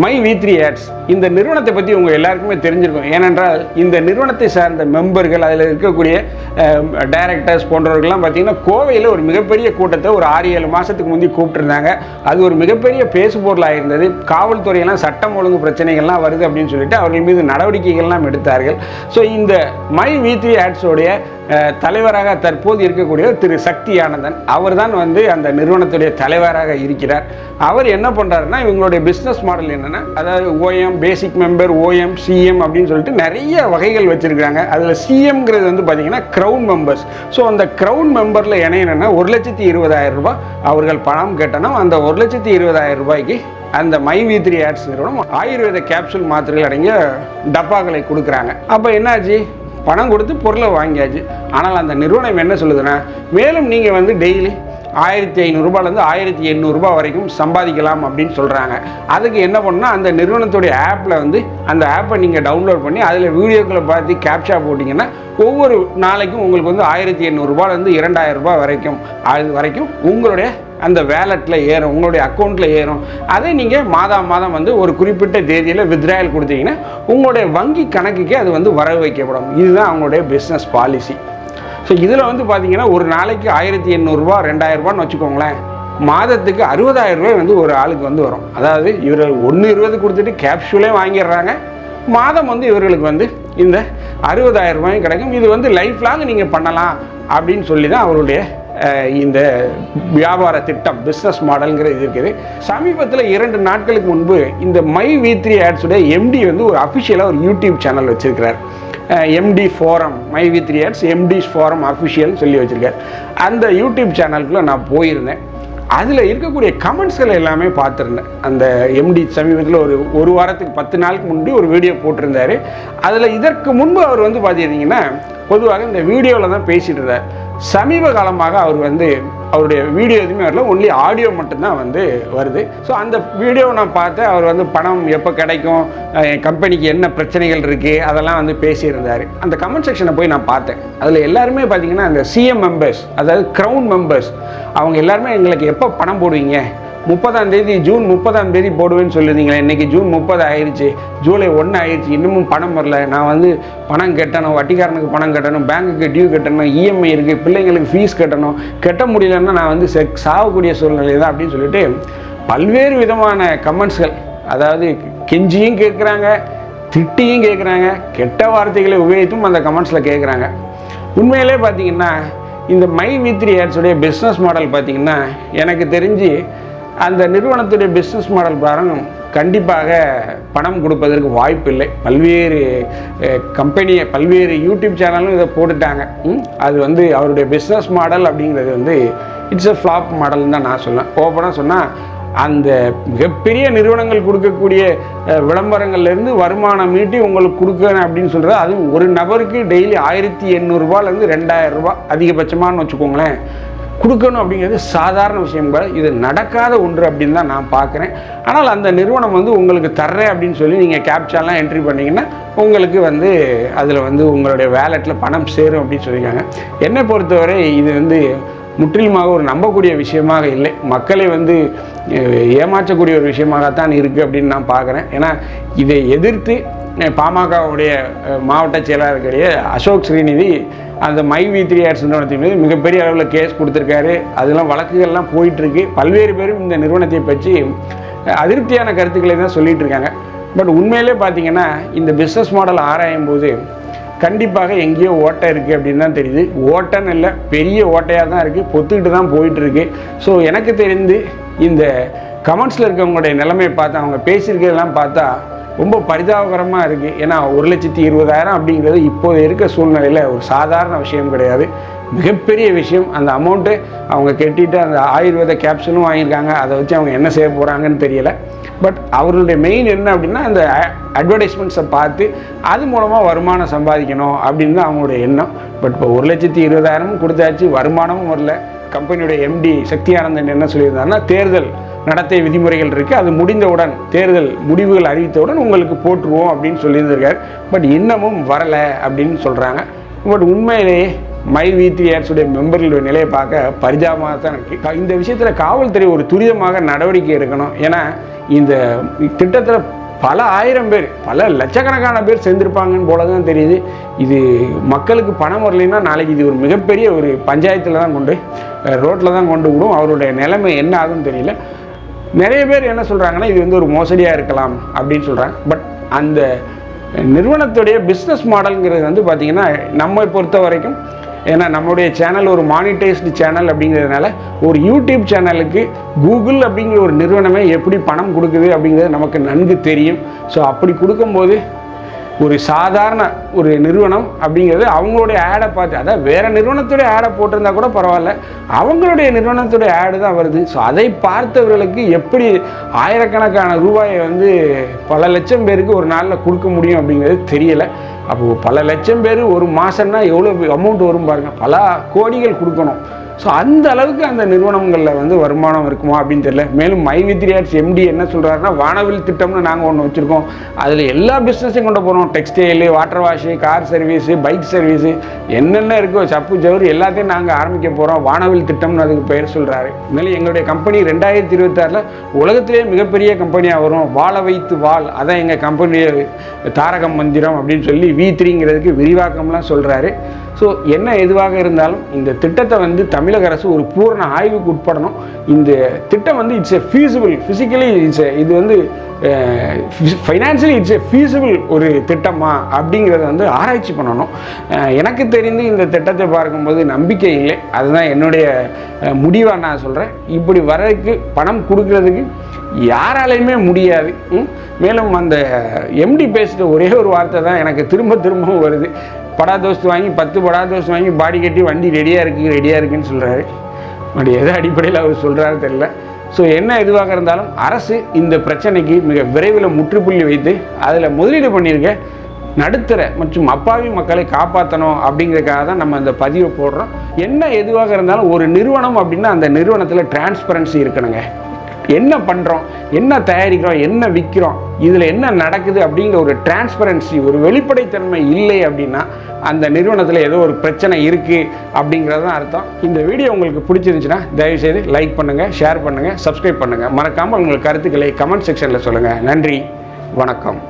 My V three ads இந்த நிறுவனத்தை பற்றி உங்கள் எல்லாருக்குமே தெரிஞ்சிருக்கும். ஏனென்றால் இந்த நிறுவனத்தை சார்ந்த மெம்பர்கள் அதில் இருக்கக்கூடிய டைரக்டர்ஸ் போன்றவர்கள்லாம் பார்த்தீங்கன்னா கோவையில் ஒரு மிகப்பெரிய கூட்டத்தை ஒரு ஆறு ஏழு மாதத்துக்கு முந்தி கூப்பிட்டுருந்தாங்க. அது ஒரு மிகப்பெரிய பேசுபொருளாக இருந்தது. காவல்துறையெல்லாம் சட்டம் ஒழுங்கு பிரச்சனைகள்லாம் வருது அப்படின்னு சொல்லிட்டு அவர்கள் மீது நடவடிக்கைகள்லாம் எடுத்தார்கள். ஸோ இந்த மை வி த்ரீ ஆட்ஸோடைய தலைவராக தற்போது இருக்கக்கூடிய திரு. சக்தி ஆனந்தன். அவர் தான் வந்து அந்த நிறுவனத்துடைய தலைவராக இருக்கிறார். அவர் என்ன பண்ணுறாருன்னா இவங்களுடைய பிஸ்னஸ் மாடல் என்ன என்னென்னா அதாவது OM basic member OM CM அப்படின்னு சொல்லிட்டு நிறைய வகைகள் வச்சுருக்காங்க அதில் சிஎம்ங்கிறது வந்து பார்த்தீங்கன்னா க்ரௌன் மெம்பர்ஸ் ஸோ அந்த க்ரௌன் மெம்பரில் இணையணுன்னா ஒரு லட்சத்தி இருபதாயிரம் ரூபாய் அவர்கள் பணம் கட்டணும் அந்த ஒரு லட்சத்தி இருபதாயிரம் ரூபாய்க்கு அந்த மை வி த்ரீ ஆட்ஸ் நிறுவனம் ஆயுர்வேத கேப்சூல் மாத்திரைகள் அடங்கிய டப்பாக்களை கொடுக்குறாங்க. அப்போ என்னாச்சு? பணம் கொடுத்து பொருளை வாங்கியாச்சு. ஆனால் அந்த நிறுவனம் என்ன சொல்லுதுன்னா மேலும் நீங்கள் வந்து டெய்லி ஆயிரத்தி ஐநூறுரூபாலேருந்து ஆயிரத்தி எண்ணூறுரூபா வரைக்கும் சம்பாதிக்கலாம் அப்படின்னு சொல்கிறாங்க அதுக்கு என்ன பண்ணால் அந்த நிறுவனத்துடைய ஆப்பில் வந்து அந்த ஆப்பை நீங்கள் டவுன்லோட் பண்ணி அதில் வீடியோக்களை பார்த்து கேப்ஷா போட்டிங்கன்னா ஒவ்வொரு நாளைக்கும் உங்களுக்கு வந்து ஆயிரத்தி எண்ணூறுரூபாலேருந்து இரண்டாயிரம் ரூபாய் வரைக்கும் அது வரைக்கும் உங்களுடைய அந்த வேலெட்டில் ஏறும் உங்களுடைய அக்கௌண்ட்டில் ஏறும். அதை நீங்கள் மாதம் மாதம் வந்து ஒரு குறிப்பிட்ட தேதியில் வித்ராயல் கொடுத்தீங்கன்னா உங்களுடைய வங்கி கணக்குக்கே அது வந்து வரவு வைக்கப்படும். இதுதான் அவங்களுடைய பிஸ்னஸ் பாலிசி ஸோ இதில் வந்து பார்த்தீங்கன்னா ஒரு நாளைக்கு ஆயிரத்தி எண்ணூறுரூவா ரெண்டாயிரரூபான்னு வச்சுக்கோங்களேன். மாதத்துக்கு அறுபதாயிரம் ரூபாய் வந்து ஒரு ஆளுக்கு வந்து வரும். அதாவது இவர் ஒன்று இருபது கொடுத்துட்டு கேப்சூலே வாங்கிடுறாங்க. மாதம் வந்து இவர்களுக்கு வந்து இந்த அறுபதாயிரம் ரூபாயும் கிடைக்கும். இது வந்து லைஃப் லாங் நீங்கள் பண்ணலாம் அப்படின்னு சொல்லி தான் அவருடைய இந்த வியாபார திட்டம் பிஸ்னஸ் மாடல்ங்கிறது இருக்குது. சமீபத்தில் இரண்டு நாட்களுக்கு முன்பு இந்த மை வி த்ரீ ஆட்ஸுடைய எம்டி வந்து ஒரு அஃபிஷியலாக ஒரு யூடியூப் சேனல் வச்சிருக்கிறார். MD forum my with three MD forum official சொல்லி வச்சுருக்கார். அந்த யூடியூப் சேனலுக்குள்ளே நான் போயிருந்தேன். அதில் இருக்கக்கூடிய கமெண்ட்ஸ்களை எல்லாமே பார்த்துருந்தேன். அந்த எம்டி சமீபத்தில் ஒரு ஒரு வாரத்துக்கு பத்து நாளுக்கு முன்னாடி ஒரு வீடியோ போட்டிருந்தாரு. அதில் இதற்கு முன்பு அவர் வந்து பார்த்துருந்தீங்கன்னா பொதுவாக இந்த வீடியோவில் தான் பேசிட்டு இருந்தார். சமீப காலமாக அவர் வந்து அவருடைய வீடியோ எதுவுமே வரல ஒன்லி ஆடியோ மட்டும்தான் வந்து வருது. ஸோ அந்த வீடியோவை நான் பார்த்தேன். அவர் வந்து பணம் எப்போ கிடைக்கும் என் கம்பெனிக்கு என்ன பிரச்சனைகள் இருக்குது அதெல்லாம் வந்து பேசியிருந்தார். அந்த கமெண்ட் செக்ஷனை போய் நான் பார்த்தேன். அதில் எல்லாருமே பார்த்தீங்கன்னா அந்த சிஎம் மெம்பர்ஸ் அதாவது க்ரௌன் மெம்பர்ஸ் அவங்க எல்லாருமே எங்களுக்கு எப்போ பணம் போடுவீங்க? முப்பதாம் தேதி ஜூன் முப்பதாம் தேதி போடுவேன்னு சொல்லியிருந்தீங்களே இன்றைக்கி ஜூன் முப்பது ஆயிடுச்சு ஜூலை ஒன்று ஆயிடுச்சு இன்னமும் பணம் வரல. நான் வந்து பணம் கட்டணும் வட்டிக்காரனுக்கு பணம் கட்டணும் பேங்க்குக்கு டியூ கட்டணும் இஎம்ஐ இருக்குது பிள்ளைங்களுக்கு ஃபீஸ் கட்டணும் கட்ட முடியலன்னா நான் வந்து செக் சாகக்கூடிய சூழ்நிலை தான் அப்படின்னு சொல்லிட்டு பல்வேறு விதமான கமெண்ட்ஸ்கள் அதாவது கெஞ்சியும் கேட்குறாங்க திட்டியும் கேட்குறாங்க கெட்ட வார்த்தைகளை உபயோகித்தும் அந்த கமெண்ட்ஸில் கேட்குறாங்க. உண்மையிலே பார்த்தீங்கன்னா இந்த மை வித்ரி ஆட்ஸுடைய பிஸ்னஸ் மாடல் பார்த்தீங்கன்னா எனக்கு தெரிஞ்சு அந்த நிறுவனத்துடைய பிஸ்னஸ் மாடல் பிரகாரம் கண்டிப்பாக பணம் கொடுப்பதற்கு வாய்ப்பு இல்லை பல்வேறு கம்பெனியை பல்வேறு யூடியூப் சேனலும் இதை போட்டுட்டாங்க. ம், அது வந்து அவருடைய பிஸ்னஸ் மாடல் அப்படிங்கிறது வந்து இட்ஸ் எ ஃப்ளாப் மாடல்னு தான் நான் சொல்லுவேன். ஓப்பனாக சொன்னால் அந்த மிகப்பெரிய நிறுவனங்கள் கொடுக்கக்கூடிய விளம்பரங்கள்லேருந்து வருமானம் மீட்டி உங்களுக்கு கொடுக்கணும் அப்படின்னு சொல்கிறது அதுவும் ஒரு நபருக்கு டெய்லி ஆயிரத்தி எண்ணூறுரூபாலேருந்து ரெண்டாயிரம் ரூபா அதிகபட்சமானு வச்சுக்கோங்களேன். கொடுக்கணும் அப்படிங்கிறது சாதாரண விஷயம் கூட. இது நடக்காத ஒன்று அப்படின்னு தான் நான் பார்க்குறேன். ஆனால் அந்த நிறுவனம் வந்து உங்களுக்கு தர்றேன் அப்படின்னு சொல்லி நீங்கள் கேப்சாலாம் என்ட்ரி பண்ணிங்கன்னா உங்களுக்கு வந்து அதில் வந்து உங்களுடைய வேலெட்டில் பணம் சேரும் அப்படின்னு சொல்லியிருக்காங்க. என்னை பொறுத்தவரை இது வந்து முற்றிலுமாக ஒரு நம்பக்கூடிய விஷயமாக இல்லை. மக்களை வந்து ஏமாற்றக்கூடிய ஒரு விஷயமாகத்தான் இருக்குது அப்படின்னு நான் பார்க்குறேன். ஏன்னா இதை எதிர்த்து பாமகவுடைய மாவட்ட செயலாளருடைய அசோக் ஸ்ரீநிதி அந்த மை வி த்ரீ ஆர்ஸ் நிறுவனத்தின் மீது மிகப்பெரிய அளவில் கேஸ் கொடுத்துருக்காரு. அதெல்லாம் வழக்குகள்லாம் போயிட்டுருக்கு. பல்வேறு பேரும் இந்த நிறுவனத்தை பற்றி அதிருப்தியான கருத்துக்களை தான் சொல்லிகிட்டு இருக்காங்க பட் உண்மையிலே பார்த்தீங்கன்னா இந்த பிஸ்னஸ் மாடல் ஆராயும் போது கண்டிப்பாக எங்கேயோ ஓட்டை இருக்குது அப்படின்னு தான் தெரியுது. ஓட்டைன்னு இல்லை பெரிய ஓட்டையாக தான் இருக்குது பொத்துக்கிட்டு தான் போயிட்டுருக்கு. ஸோ எனக்கு தெரிந்து இந்த கமெண்ட்ஸில் இருக்கவங்களுடைய நிலைமையை பார்த்தா அவங்க பேசியிருக்கிறதெல்லாம் பார்த்தா ரொம்ப பரிதாபகரமாக இருக்குது ஏன்னா ஒரு லட்சத்தி இருபதாயிரம் அப்படிங்கிறது இப்போது இருக்க சூழ்நிலையில் ஒரு சாதாரண விஷயம் கிடையாது. மிகப்பெரிய விஷயம். அந்த அமௌண்ட்டு அவங்க கட்டிட்டு அந்த ஆயுர்வேத கேப்சூலும் வாங்கியிருக்காங்க. அதை வச்சு அவங்க என்ன செய்ய போகிறாங்கன்னு தெரியல. பட் அவர்களுடைய மெயின் என்ன அப்படின்னா அந்த அட்வர்டைஸ்மெண்ட்ஸை பார்த்து அது மூலமாக வருமானம் சம்பாதிக்கணும் அப்படின்னு தான் அவங்களுடைய எண்ணம். பட் இப்போ ஒரு லட்சத்தி இருபதாயிரமும் கொடுத்தாச்சு. வருமானமும் வரல. கம்பெனியுடைய எம்டி சக்தியானந்தன் என்ன சொல்லியிருந்தாருன்னா தேர்தல் நடத்தை விதிமுறைகள் இருக்குது அது முடிந்தவுடன் தேர்தல் முடிவுகள் அறிவித்தவுடன் உங்களுக்கு போட்டுருவோம் அப்படின்னு சொல்லியிருந்திருக்காரு. பட் இன்னமும் வரலை அப்படின்னு சொல்கிறாங்க பட் உண்மையிலேயே மை வி த்ரீ ஏர்ஸுடைய மெம்பர்களுடைய நிலையை பார்க்க பரிதாபமாக தான் இருக்குது இந்த விஷயத்தில் காவல்துறை ஒரு துரிதமாக நடவடிக்கை எடுக்கணும். ஏன்னா இந்த திட்டத்தில் பல ஆயிரம் பேர் பல லட்சக்கணக்கான பேர் சேர்ந்திருப்பாங்கன்னு போல தான் தெரியுது. இது மக்களுக்கு பணம் வரலைன்னா நாளைக்கு இது ஒரு மிகப்பெரிய ஒரு பஞ்சாயத்தில் தான் கொண்டு ரோட்டில் தான் கொண்டு விடும். அவருடைய நிலைமை என்ன ஆகுதுன்னு தெரியல. நிறைய பேர் என்ன சொல்கிறாங்கன்னா இது வந்து ஒரு மோசடியாக இருக்கலாம் அப்படின்னு சொல்கிறாங்க பட் அந்த நிறுவனத்துடைய பிஸ்னஸ் மாடலுங்கிறது வந்து பார்த்திங்கன்னா நம்மை பொறுத்த வரைக்கும் ஏன்னா நம்மளுடைய சேனல் ஒரு மானிட்டைஸ்டு சேனல் அப்படிங்கிறதுனால ஒரு யூடியூப் சேனலுக்கு கூகுள் அப்படிங்கிற ஒரு நிறுவனமே எப்படி பணம் கொடுக்குது அப்படிங்கிறது நமக்கு நன்கு தெரியும். ஸோ அப்படி கொடுக்கும்போது ஒரு சாதாரண ஒரு நிறுவனம் அப்படிங்கிறது அவங்களுடைய ஆடை பார்த்து அதாவது வேறு நிறுவனத்துடைய ஆடை போட்டிருந்தா கூட பரவாயில்ல. அவங்களுடைய நிறுவனத்துடைய ஆடு தான் வருது. ஸோ அதை பார்த்தவர்களுக்கு எப்படி ஆயிரக்கணக்கான ரூபாயை வந்து பல லட்சம் பேருக்கு ஒரு நாளில் கொடுக்க முடியும் அப்படிங்கிறது தெரியலை. அப்போ பல லட்சம் பேர் ஒரு மாதம்னா எவ்வளோ அமௌண்ட் வரும் பாருங்கள் பல கோடிகள் கொடுக்கணும். ஸோ அந்த அளவுக்கு அந்த நிறுவனங்களில் வந்து வருமானம் இருக்குமா அப்படின்னு தெரியல. மேலும் மை வித்ரியாட்ஸ் எம்டி என்ன சொல்கிறாருன்னா வானவில் திட்டம்னு நாங்கள் ஒன்று வச்சுருக்கோம். அதில் எல்லா பிஸ்னஸையும் கொண்டு போகிறோம் textile water wash car service bike service என்னென்ன இருக்கோ சப்பு ஜவுரி எல்லாத்தையும் நாங்கள் ஆரம்பிக்க போகிறோம் வானவில் திட்டம்னு அதுக்கு பெயர் சொல்கிறாரு மேலும் எங்களுடைய கம்பெனி ரெண்டாயிரத்தி இருபத்தாறில் உலகத்திலேயே மிகப்பெரிய கம்பெனியாக வரும். வாழ வைத்து வாழ். அதான் எங்கள் கம்பெனியுடைய தாரகம் மந்திரம் அப்படின்னு சொல்லி வி த்ரீங்கிறதுக்கு விரிவாக்கம்லாம் சொல்கிறாரு ஸோ என்ன எதுவாக இருந்தாலும் இந்த திட்டத்தை வந்து தமிழக அரசு ஒரு பூரண ஆய்வுக்கு உட்படணும். இந்த திட்டம் வந்து it's a feasible physically it's a இது வந்து ஃபைனான்சியலி இட்ஸ் எ ஃபீஸிபிள் ஒரு திட்டமா அப்படிங்கிறத வந்து ஆராய்ச்சி பண்ணணும். எனக்கு தெரிந்து இந்த திட்டத்தை பார்க்கும்போது நம்பிக்கை இல்லை. அதுதான் என்னுடைய முடிவாக நான் சொல்கிறேன் இப்படி வரதுக்கு பணம் கொடுக்கறதுக்கு யாராலையுமே முடியாது. மேலும் அந்த எம்டி பேசுகிற ஒரே ஒரு வார்த்தை தான் எனக்கு திரும்ப திரும்பவும் வருது. படா தோஸ்து வாங்கி பத்து படா தோஸ்து வாங்கி பாடி கட்டி வண்டி ரெடியாக இருக்குது ரெடியாக இருக்குன்னு சொல்கிறாரு பட் எதை அடிப்படையில் அவர் சொல்கிறாரு தெரியல. ஸோ என்ன எதுவாக இருந்தாலும் அரசு இந்த பிரச்சனைக்கு மிக விரைவில் முற்றுப்புள்ளி வைத்து அதில் முதலீடு பண்ணியிருக்க நடுத்தர மற்றும் அப்பாவி மக்களை காப்பாற்றணும் அப்படிங்கிறதுக்காக தான் நம்ம இந்த பதிவை போடுறோம். என்ன எதுவாக இருந்தாலும் ஒரு நிறுவனம் அப்படின்னா அந்த நிறுவனத்தில் டிரான்ஸ்பரன்சி இருக்கணுங்க. என்ன பண்ணுறோம் என்ன தயாரிக்கிறோம்? என்ன விற்கிறோம் இதில் என்ன நடக்குது அப்படிங்கிற ஒரு டிரான்ஸ்பரன்சி ஒரு வெளிப்படைத்தன்மை இல்லை அப்படின்னா அந்த நிறுவனத்தில் ஏதோ ஒரு பிரச்சனை இருக்குது அப்படிங்கிறது தான் அர்த்தம். இந்த வீடியோ உங்களுக்கு பிடிச்சிருந்துச்சுன்னா தயவுசெய்து லைக் பண்ணுங்கள் ஷேர் பண்ணுங்கள் சப்ஸ்கிரைப் பண்ணுங்கள் மறக்காமல் உங்கள் கருத்துக்களை கமெண்ட் செக்ஷனில் சொல்லுங்கள் நன்றி வணக்கம்.